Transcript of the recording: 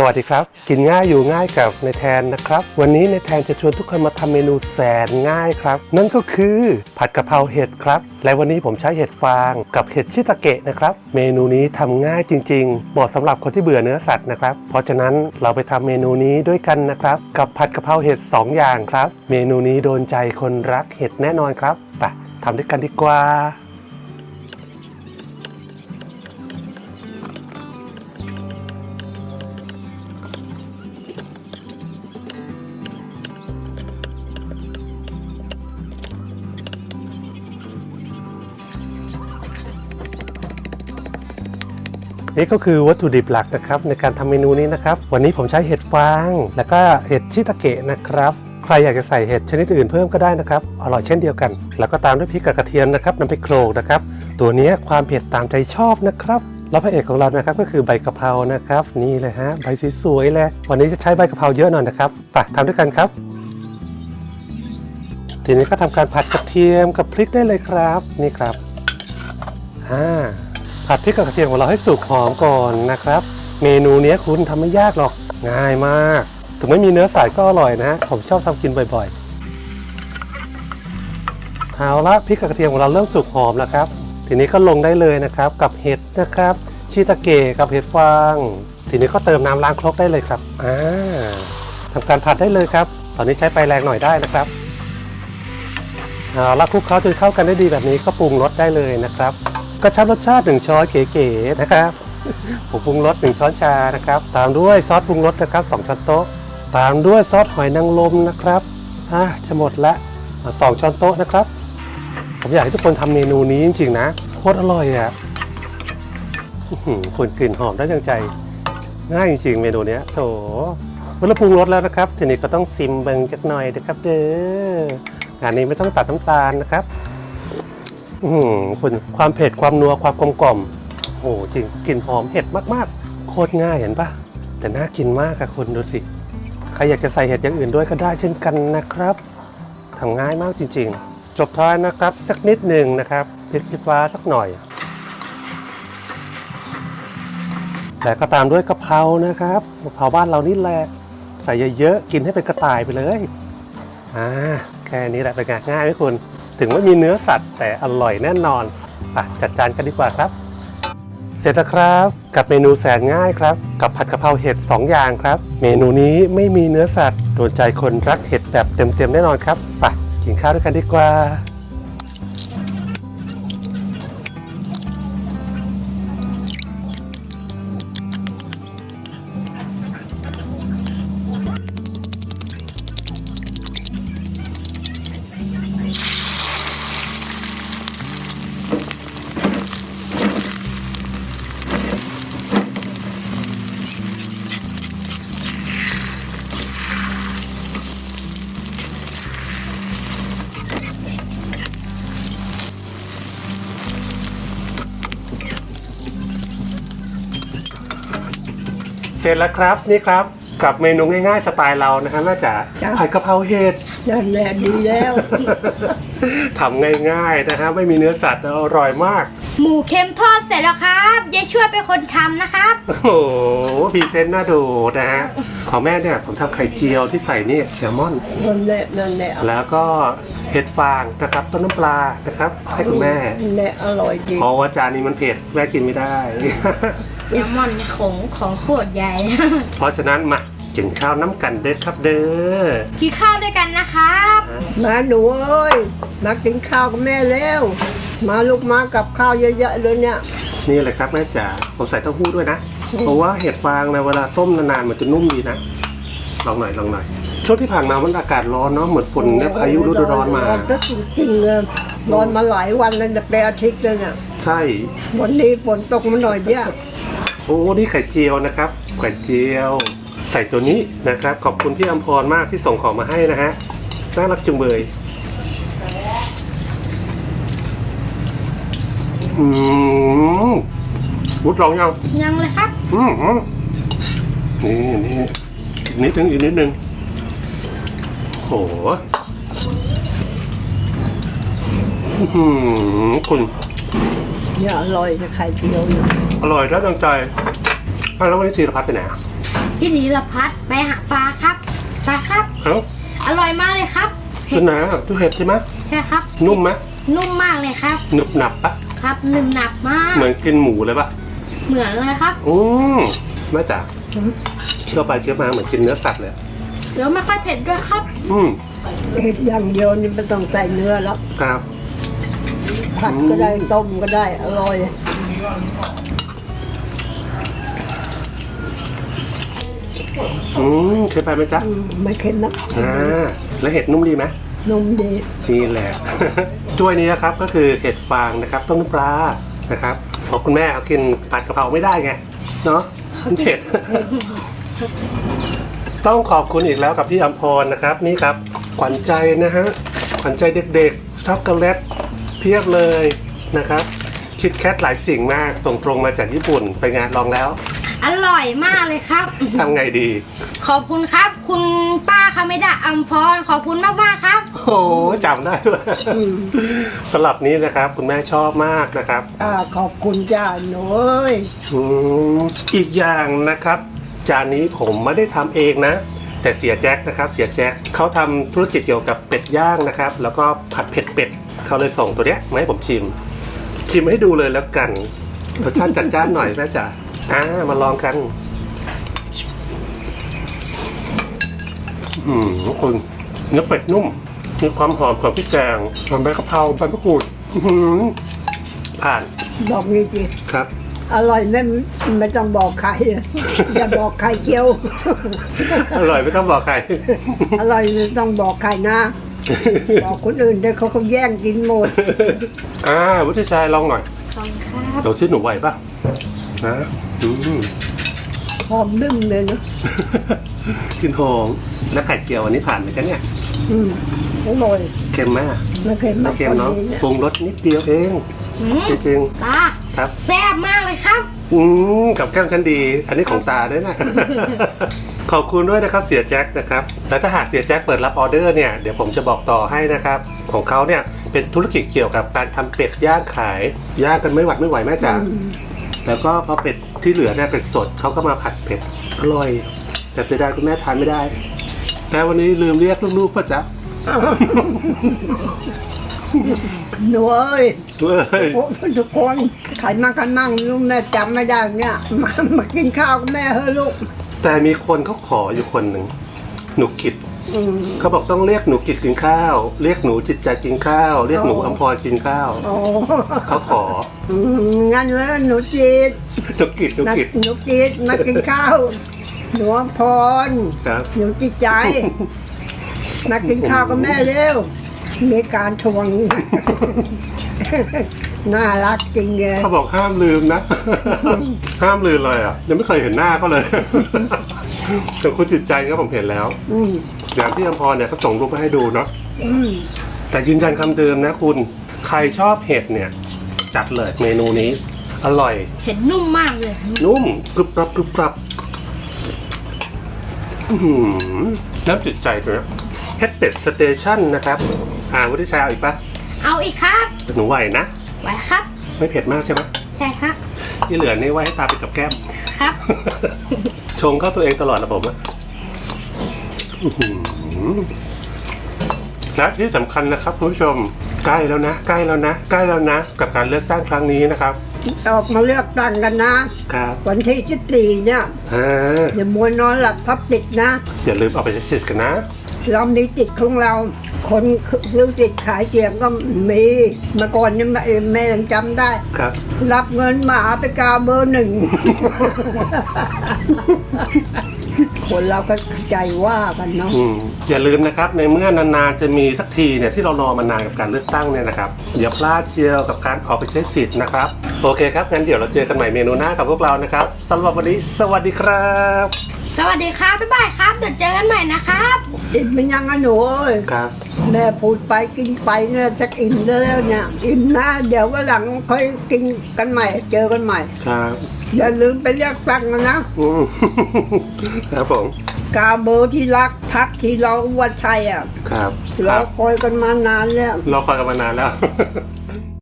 สวัสดีครับ กินง่ายอยู่ง่ายกับในแทนนะครับ วันนี้ในแทนจะชวนทุกคนมาทำเมนูแสนง่ายครับ นั่นก็คือผัดกะเพราเห็ดครับ และวันนี้ผมใช้เห็ดฟางกับเห็ดชิตาเกะนะครับ เมนูนี้ทำง่ายจริง ๆ เหมาะสำหรับคนที่เบื่อเนื้อสัตว์นะครับ เพราะฉะนั้นเราไปทำเมนูนี้ด้วยกันนะครับ กับผัดกะเพราเห็ดสองอย่างครับ เมนูนี้โดนใจคนรักเห็ดแน่นอนครับไปทำด้วยกันดีกว่า นี่ก็คือวัตถุดิบหลักนะครับในการทำเมนูนี้นะครับ วันนี้ผมใช้เห็ดฟาง แล้วก็เห็ดชิตาเกะนะครับ ใครอยากจะใส่เห็ดชนิดอื่นเพิ่มก็ได้นะครับ อร่อยเช่นเดียวกัน แล้วก็ตามด้วยพริกกับกระเทียมนะครับนำไปโขลกนะครับ ตัวนี้ความเผ็ดตามใจชอบนะครับแล้วพระเอกของเรานะครับก็คือใบกะเพรานะครับ นี่เลยฮะใบสวยๆเลยวันนี้จะใช้ใบกะเพราเยอะหน่อยนะครับไปทำด้วยกันครับ ทีนี้ก็ทำการผัดกระเทียมกับพริกได้เลยครับ นี่ครับอ่า ผัดพริกกับกระเทียมของเราให้สุกหอมก่อนนะครับ เมนูนี้คุณทำไม่ยากหรอกง่ายมาก ถึงไม่มีเนื้อสัตว์ก็อร่อยนะผมชอบทำกินบ่อยๆเอาละพริกกับกระเทียมของเราเริ่มสุกหอมแล้วครับ ทีนี้ก็ลงได้เลยนะครับ กับเห็ดนะครับชิตาเกะกับเห็ดฟางทีนี้ก็เติมน้ำล้างครกได้เลยครับอ่าทำการผัดได้เลยครับ ตอนนี้ใช้ไฟแรงหน่อยได้นะครับเอาละคลุกเคล้าจนเข้ากันได้ดีแบบนี้ก็ปรุงรสได้เลยนะครับ กระชับรสชาติหนึ่งช้อนเก๋ๆนะครับผมปรุงรสหนึ่งช้อนชานะครับ ตามด้วยซอสปรุงรสนะครับสองช้อนโต๊ะ ตามด้วยซอสหอยนางรมนะครับอะจะหมดละสองช้อนโต๊ะนะครับ ผมอยากให้ทุกคนทำเมนูนี้จริงๆนะโคตรอร่อยอะหือคนกลิ่นหอมได้ดังใจ ง่ายจริงๆเมนูเนี้ยโถเมื่อเราปรุงรสแล้วนะครับทีนี้ก็ต้องซิมเบิงจักหน่อยนะครับเด้องานนี้ไม่ต้องตัดน้ำตาลนะครับ อืมคุณความเผ็ดความนัวความกลมกล่อมโอ้จริงกลิ่นหอมเห็ดมากๆ โคตรง่ายเห็นปะแต่น่ากินมากอะคุณดูสิ ใครอยากจะใส่เห็ดอย่างอื่นด้วยก็ได้เช่นกันนะครับทำง่ายมากจริง ๆ จบท้ายนะครับ สักนิดหนึ่งนะครับพริกชี้ฟ้าสักหน่อยแล้วก็ตามด้วยกะเพรานะครับกะเพราบ้านเรานี่แหละใส่เยอะๆกินให้เป็นกระต่ายไปเลยอ่าแค่นี้แหละเป็นไงง่ายไหมคุณ ถึงไม่มีเนื้อสัตว์แต่อร่อยแน่นอนป่ะจัดจานกันดีกว่าครับ เสร็จแล้วครับกับเมนูแสนง่ายครับ กับผัดกะเพราเห็ด2 อย่างครับ เมนูนี้ไม่มีเนื้อสัตว์โดนใจคนรักเห็ดแบบเต็มๆแน่นอนครับไปกินข้าวด้วยกันดีกว่า ร็จแล้วครับนี่ครับกับเมนูง่ายๆสไตล์เรานะฮะแม่จ๋าจ้ะ ผัดกะเพราเห็ด นั่นแหละดีแล้ว ทำง่ายๆนะฮะไม่มีเนื้อสัตว์อร่อยมาก หมูเค็มทอดเสร็จแล้วครับยายช่วยเป็นคนทำนะครับ โอ้โหพรีเซนต์น่าดูนะฮะของแม่เนี่ยผมทำไข่เจียวที่ใส่นี่แซลมอน นั่นแหละนั่นแหละแล้วก็เห็ดฟางนะครับ ต้นน้ำปลานะครับ ให้คุณแม่นั่นแหละอร่อยจริงเพราะว่าจานนี้มันเผ็ดแม่กินไม่ได้ แซลมอนของของโคตรใหญ่ เพราะฉะนั้นมากินข้าวน้ำกันเด้อครับเด้อกินข้าวด้วยกันนะครับมาหนูเอ้ยมากินข้าวกับแม่แล้ว มาลูกมากับข้าวเยอะๆเลยเนี่ย นี่เลยครับแม่จ๋าผมใส่เต้าหู้ด้วยนะ เพราะว่าเห็ดฟางนะเวลาต้มนานๆมันจะนุ่มดีนะลองหน่อยลองหน่อยช่วงที่ผ่านมามันอากาศร้อนเนาะเหมือนฝนเนี่ยพายุฤดูร้อนมาร้อนจริงๆเลยร้อนมาหลายวันแล้วเนี่ยเป็นอาทิตย์เลยเนี่ยใช่วันนี้ฝนตกมาหน่อยเดียว โอ้นี่ไข่เจียวนะครับไข่เจียว ใส่ตัวนี้นะครับ ขอบคุณพี่อมพรมากที่ส่งของมาให้นะฮะน่ารักจุงเบยอืมวุดลองยังยังเลยครับอืมอืมนี่นี่อีกนิดนึงอีกนิดนึงโหอื้อหือคุณ เนี่ยอร่อยนะไข่เจียวเนี่ยอร่อยได้ดังใจอะแล้ววันนี้ธีรพัฒน์ไปไหนอะพี่นีรพัฒน์ไปหาปลาครับปลาครับ เอ้าอร่อยมากเลยครับตัวหนาตัวเห็ดใช่ไหมใช่ครับนุ่มไหมนุ่มมากเลยครับ หนึบหนับปะครับหนึบหนับมากเหมือนกินหมูเลยปะเหมือนเลยครับอืมแม่จ๋าเคี่ยวไปเคี่ยวมาเหมือนกินเนื้อสัตว์เลยแล้วไม่ค่อยเผ็ดด้วยครับ อืมเห็ดอย่างเดียวนี่ไม่ต้องใส่เนื้อแล้วครับ ผัดก็ได้ต้มก็ได้อร่อยอืมเคยไปไหมจ๊ะอืมไม่เค็มนะอ่าแล้วเห็ดนุ่มดีไหมนมดีนี่แหละ ถ้วยนี้นะครับก็คือเห็ดฟางนะครับ ต้มน้ำปลานะครับเพราะคุณแม่เขากินผัดกะเพราไม่ได้ไงเนาะมันเผ็ด ต้องขอบคุณอีกแล้วกับพี่อัมพรนะครับ นี่ครับขวัญใจนะฮะขวัญใจเด็กๆช็อกโกแลต เพียบเลยนะครับคิดแคทหลายสิ่งมากส่งตรงมาจากญี่ปุ่นไปงานลองแล้ว อร่อยมากเลยครับ ทำไงดี ขอบคุณครับ คุณป้าคาเมดะอัมพรขอบคุณมากมากๆครับ โอ้โหจำได้ด้วยสลับนี้นะครับ คุณแม่ชอบมากนะครับอ่าขอบคุณจ้าหนูเอ้ยอืมอีกอย่างนะครับ จานนี้ผมไม่ได้ทำเองนะ แต่เสียแจ็คนะครับ เสียแจ็คเขาทำธุรกิจเกี่ยวกับเป็ดย่างนะครับ แล้วก็ผัดเผ็ดเป็ด เขาเลยส่งตัวเนี้ยมาให้ผมชิม ชิมให้ดูเลยแล้วกันรสชาติจัดจ้านหน่อยแม่จ๋าอ่ามาลองกัน อืมคุณเนื้อเป็ดนุ่ม มีความหอมของพริกแกงหอมใบกะเพราใบมะกรูดอื้อหือผ่านบอกนี่จีครับอร่อยไม่ไม่ต้องบอกใครอะอย่าบอกใครเจียว อร่อยไม่ต้องบอกใคร อร่อยไม่ต้องบอกใครนะ บอกคนอื่นได้เขาเขาแย่งกินหมดอ่าวุฒิชัยลองหน่อยขอบคุณครับเราชื่อหนูไหวปะนะอืม หอมนึ่งเลยนะกลินหอมแล้วไข่เจียวอันนี้ผ่านไหมจ๊ะเนี่ยอืมอร่อยเค็มไหมอะไม่เค็มไม่มากเค็มกว่าเนาะนี้นะปรุงรสนิดเดียวเอง อืมจริงตาๆ ครับแซ่บมากเลยครับ อืมกับแก้มชั้นดี อันนี้ของตาด้วยนะ ขอบคุณด้วยนะครับเสียแจ็คนะครับแล้วถ้าหากเสียแจ็คเปิดรับออเดอร์เนี่ยเดี๋ยวผมจะบอกต่อให้นะครับของเขาเนี่ยเป็นธุรกิจเกี่ยวกับการทำเป็ดย่างขายย่างกันไม่หวัดไม่ไหวแม่จ๋าแล้วก็พอเป็ดที่เหลือเนี่ยเป็ดสดเขาก็มาผัดเผ็ดอร่อยแต่เสียดายคุณแม่ทานไม่ได้ แต่วันนี้ลืมเรียกลูกๆพ่อจ๊ะ หนูเอ้ยเอ้ยโอ้ทุกคนใครมากันนั่งลูกแม่จำไม่ได้เนี่ยมามากินข้าวกับแม่เฮ้อะลูกแต่มีคนเขาขออยู่คนหนึ่งหนูกิดอืม เขาบอกต้องเรียกหนูกิดกินข้าว เรียกหนูจิตใจกินข้าว เรียกหนูอ๋ออัอัมพรกินข้าวโอ้เขาขออืมงั้นเลยหนูจีดหนูกิดหนูนะกิดหนูจีดมากินข้าวหนูอภพร ครับ หนูจิตใจ มากินข้าวกับแม่เร็ว มีการทวง น่ารักจริงเลยเขาบอกห้ามลืมนะ ห้ามลืมเลยอะ ยังไม่เคยเห็นหน้าเขาเลยแต่คุณจิตใจก็ผมเห็นแล้ว อืมอย่างที่อัมพรเนี่ยเขาส่งรูปมาให้ดูเนาะอืมแต่ยืนยันคำเดิมนะคุณ ใครชอบเห็ดเนี่ย จัดเลยเมนูนี้ อร่อย เห็ดนุ่มมากเลยนุ่มกรุบกรับกรุบกรับอื้อหือน้ำจิตใจตัวนี้ เฮดเป็ดสเตชันนะครับอ่าวุฒิชัยเอาอีกปะเอาอีกครับ หนูไหวนะไว้ครับ ไม่เผ็ดมากใช่ไหมใช่ครับที่เหลือนี่ไว้ให้ตาไปกับแก้ม ครับ ชงเข้าตัวเองตลอดระบบอะอื้อหือและที่สำคัญนะครับคุณผู้ชมใกล้แล้วนะ ใกล้แล้วนะ ใกล้แล้วนะ กับการเลือกตั้งครั้งนี้นะครับออกมาเลือกตั้งกันนะครับวันที่สิบสี่เนี่ยอ่าอย่ามัวนอนหลับพับติดนะ อย่าลืมเอาไปใช้สิทธิ์กันนะ เรามีติดของเรา คนซื้อติดขายเสียงก็มีเมื่อก่อนเนี่ยแม่แม่ยังจำได้ ครับ รับเงินหมาไปกาเบอร์หนึ่ง คนเราก็ใจว่ากันเนาะ อืมอย่าลืมนะครับในเมื่อนานๆจะมีสักทีเนี่ยที่เรารอมานานกับการเลือกตั้งเนี่ยนะครับอย่าพลาดเชียวกับการออกไปใช้สิทธิ์นะครับ โอเคครับงั้นเดี๋ยวเราเจอกันใหม่เมนูหน้ากับพวกเรานะครับสำหรับวันนี้สวัสดีครับ สวัสดีครับบ๊ายบายครับเดี๋ยวเจอกันใหม่นะครับอิ่มเป็นยังไงหนูเอ้ยครับ แม่พูดไปกินไปเนี่ยจะอิ่มแล้วเนี่ยอิ่มนะเดี๋ยวก็หลังค่อยกินกันใหม่ เจอกันใหม่ ครับอย่าลืมไปเรียกฟังกันนะอืม ครับผม กาเบอร์ที่รักทักที่เราวัดชัยอะ ครับ คเรารับ คอยกันมานานแล้ว เราคอยกันมานานแล้ว